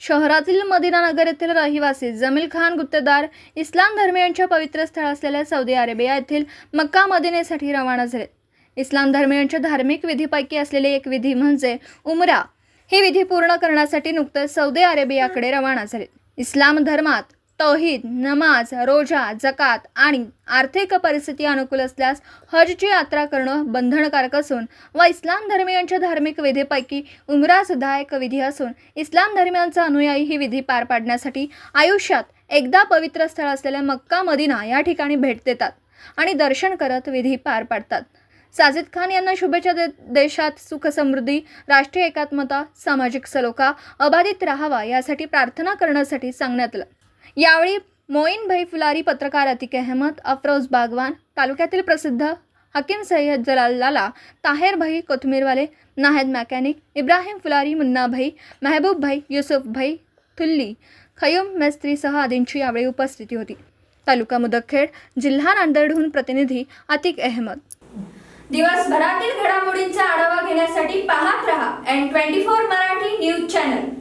शहरातील मदिनानगर येथील रहिवासी जमील खान गुत्तेदार इस्लाम धर्मियांच्या पवित्र स्थळ असलेल्या सौदी अरेबिया येथील मक्का मदिनेसाठी रवाना झाले. इस्लाम धर्मियांच्या धार्मिक विधीपैकी असलेले एक विधी म्हणजे उमरा. ही विधी पूर्ण करण्यासाठी नुकतंच सौदी अरेबियाकडे रवाना झाले. इस्लाम धर्मात तौहीद नमाज रोजा जकात आणि आर्थिक परिस्थिती अनुकूल असल्यास हजची यात्रा करणं बंधनकारक असून व इस्लाम धर्मियांच्या धार्मिक विधीपैकी उमरासुद्धा एक विधी असून इस्लाम धर्मियांचा अनुयायी ही विधी पार पाडण्यासाठी आयुष्यात एकदा पवित्र स्थळ असलेल्या मक्का मदिना या ठिकाणी भेट देतात आणि दर्शन करत विधी पार पाडतात. साजिद खान यांना शुभेच्छा दे देशात सुख समृद्धी राष्ट्रीय एकात्मता सामाजिक सलोखा अबाधित राहावा यासाठी प्रार्थना करण्यासाठी सांगण्यात आलं. यावेळी मोईन भाई फुलारी पत्रकार अतिक अहमद अफरोज बागवान तालुक्यातील प्रसिद्ध हकीम सय्यद जलाल लाला ताहेर भाई कोथमीरवाले नाहेद मॅकॅनिक इब्राहिम फुलारी मुन्ना भाई मेहबूब भाई युसुफ भाई थुल्ली खयूम मेस्त्रीसह आदींची यावेळी उपस्थिती होती. तालुका मुदखेड जिल्हा नांदेडहून प्रतिनिधी अतिक अहमद. दिवसभरातील घडामोडींचा आढावा घेण्यासाठी पाहत रहा N twenty four Marathi news channel.